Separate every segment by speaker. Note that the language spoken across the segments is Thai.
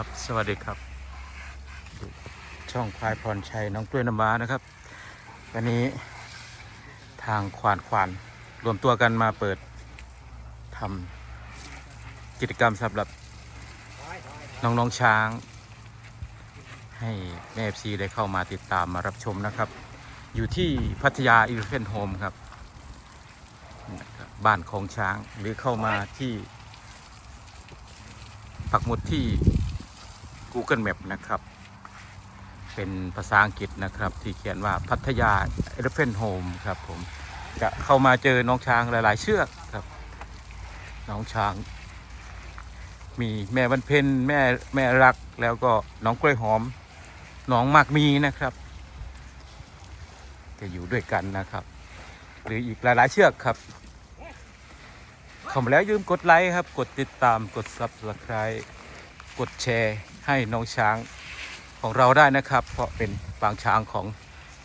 Speaker 1: ครับสวัสดีครับ ช่องควายพรชัยน้องกล้วยน้ำว้านะครับ วันนี้ทางควานควานรวมตัวกันมาเปิดทำกิจกรรมสำหรับน้อง ๆ ช้าง ให้แม่เอฟซีได้เข้ามาติดตามมารับชมนะครับ อยู่ที่พัทยาอีเลฟเฟนโฮมครับนี่นะครับบ้านของช้างหรือเข้ามาที่ปักหมุดที่ Google Map นะครับ เป็นภาษาอังกฤษนะครับ ที่เขียนว่าพัทยา Elephant Home ครับผมจะเข้ามาเจอน้องช้างหลาย ๆ เชือกครับ น้องช้าง มีแม่วันเพ็ญแม่แม่รักแล้วก็น้องกล้วยหอม น้องมากมีนะครับ จะอยู่ด้วยกันนะครับ หรืออีกหลาย ๆ เชือกครับเข้ามาแล้วยืมกดไลค์ครับ กดติดตามกด Subscribe กดแชร์ให้น้องช้างของเราได้นะครับ เพราะเป็นปางช้างของ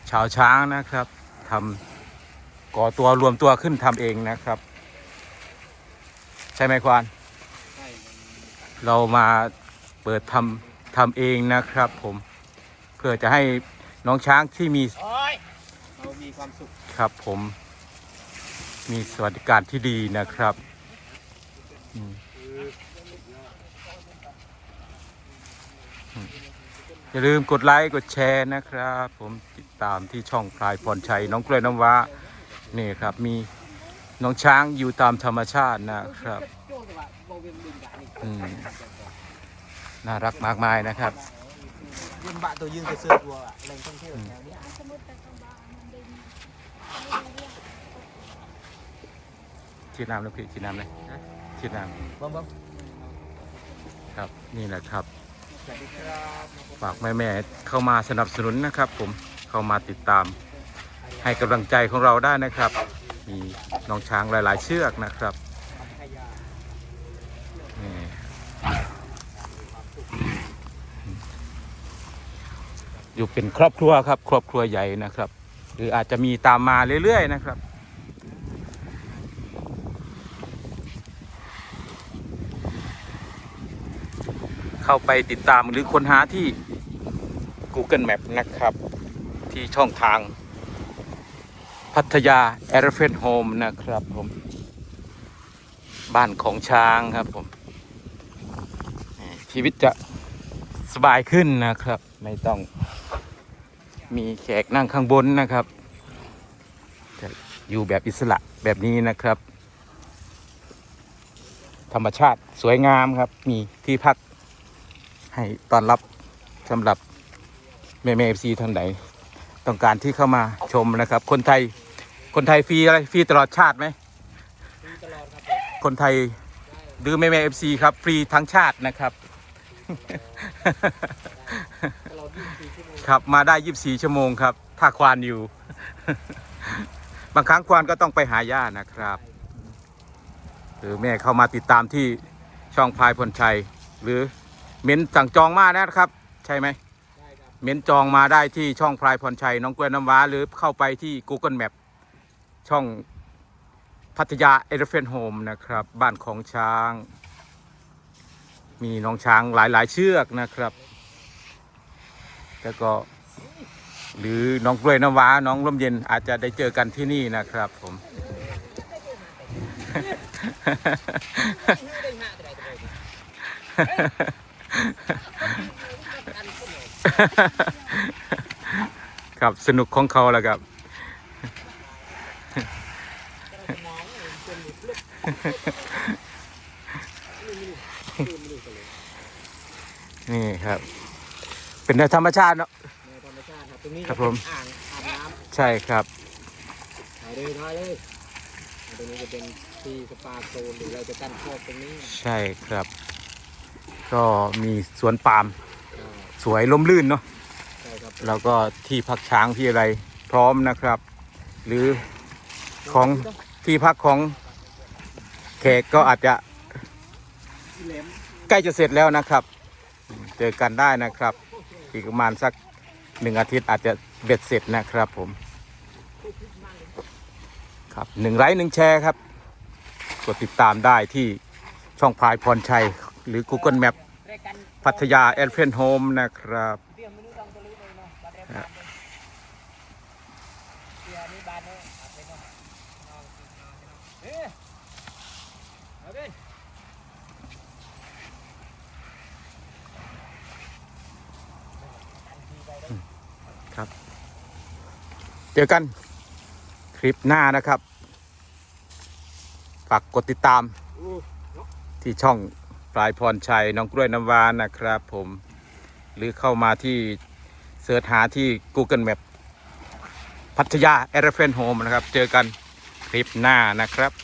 Speaker 1: ชาวช้างนะครับทำก่อตัวรวมตัวขึ้นทำเองนะครับ ใช่ไหมควานเรามาเปิดทำทำเองนะครับผมเพื่อจะให้น้องช้างที่มี
Speaker 2: เรามีความสุข
Speaker 1: ครับผม มีสวัสดิการที่ดีนะครับ อืมอืม อย่าลืมกดไลค์กดแชร์นะครับ ผมติดตามที่ช่องพลายพรชัย น้องกล้วยน้ำว้านี่ครับมีน้องช้างอยู่ตามธรรมชาตินะครับอืมน่ารักมากมายนะครับ
Speaker 2: ยืนบะตัวยืนกระเสือกวัวอะแหล่งท่องเที่ยวแถวเนี้
Speaker 1: ชิดน้ำแล้วพี่ชื่อน้ำเลยชื่อน้
Speaker 2: บ๊อบบ๊อบ
Speaker 1: ครับนี่แหละครับ ฝากแม่แม่ๆเข้ามาสนับสนุนนะครับ ผมเข้ามาติดตาม ให้กำลังใจของเราได้นะครับ มีน้องช้างหลาย ๆ เชือกนะครับอยู่เป็นครอบครัวครับ ครอบครัวใหญ่นะครับ หรืออาจจะมีตามมาเรื่อย ๆ นะครับ เข้าไปติดตามหรือค้นหาที่ Google Map นะครับ ที่ช่องทาง พัทยา e l e p h a n t Home นะครับผม บ้านของช้างครับผม ชีวิตจะสบายขึ้นนะครับ ไม่ต้องมีแขกนั่งข้างบนนะครับ จะอยู่แบบอิสระแบบนี้นะครับ ธรรมชาติสวยงามครับ มีที่พัก ให้ต้อนรับสำหรับแม่แม่เอฟซีท่านไหนต้องการที่เข้ามาชมนะครับ คนไทยคนไทยฟรีอะไรฟรีตลอดชาติไหม
Speaker 2: มีตลอดครับ
Speaker 1: คนไทยดื้อแม่แม่เอฟซีครับ ฟรีทั้งชาตินะครับ ครับมาได้24ชั่วโมงครับ ถ้าควานอยู่ บางครั้งควานก็ต้องไปหาย่านะครับ หรือแม่เข้ามาติดตามที่ช่องพายพลชัยหรือ เม้นสั่งจองมานะครับ ใช่ไหม
Speaker 2: ได้ครับ
Speaker 1: เม้นจองมาได้ที่ช่องพลายพรชัยน้องกล้วยน้ำว้า หรือเข้าไปที่ Google Map ช่องพัทยา e l e p h a n t Home นะครับ บ้านของช้าง มีน้องช้างหลายๆ เชือกนะครับ แล้วก็หรือน้องกล้วยน้ำว้า น้องร่มเย็นอาจจะได้เจอกันที่นี่นะครับผม
Speaker 2: ได้ห้าแต่ใดแต่ใด
Speaker 1: ครับสนุกของเขาแหล้วครับ
Speaker 2: มองเห็นเป็นหลุดลึก
Speaker 1: นี่ครับ เป็นธรรมชาติเนาะ
Speaker 2: ในธรรมชาติครับตรงนี้
Speaker 1: ครับผม
Speaker 2: อ่างอาบน้
Speaker 1: ใช่ครับำ
Speaker 2: ถ่ายเลยถ่ายเลยอ่าตรงนี้จะเป็นที่สปาโซนหรือเราจะตั้งครอบตรงนี้
Speaker 1: ใช่ครับ ก็มีสวนปาล์ม
Speaker 2: อ่า
Speaker 1: สวยล่มลื่นเนาะ
Speaker 2: ใช่ครับ
Speaker 1: แล้วก็ที่พักช้างที่อะไรพร้อมนะครับ หรือของที่พักของแขกก็อาจจะ
Speaker 2: ที่แหลม
Speaker 1: ใกล้จะเสร็จแล้วนะครับ เจอกันได้นะครับ อีกประมาณสักหนึ่งอาทิตย์อาจจะเบ็ดเสร็จนะครับผมครับหนึ่งไลค์หนึ่งแชร์ครับ กดติดตามได้ที่ช่องพายพรชัย หรือ Google Map พัทยาแอนเฟนโฮมนะครับ
Speaker 2: ครับ เจ
Speaker 1: อกันคลิปหน้านะครับ ฝากกดติดตามที่ช่อง ปลายพรชัยน้องกล้วยน้ำวานนะครับผมหรือเข้ามาที่เสิร์ชหาที่ Google Map พัทยาแอร์เฟนโฮมนะครับ เจอกันคลิปหน้านะครับ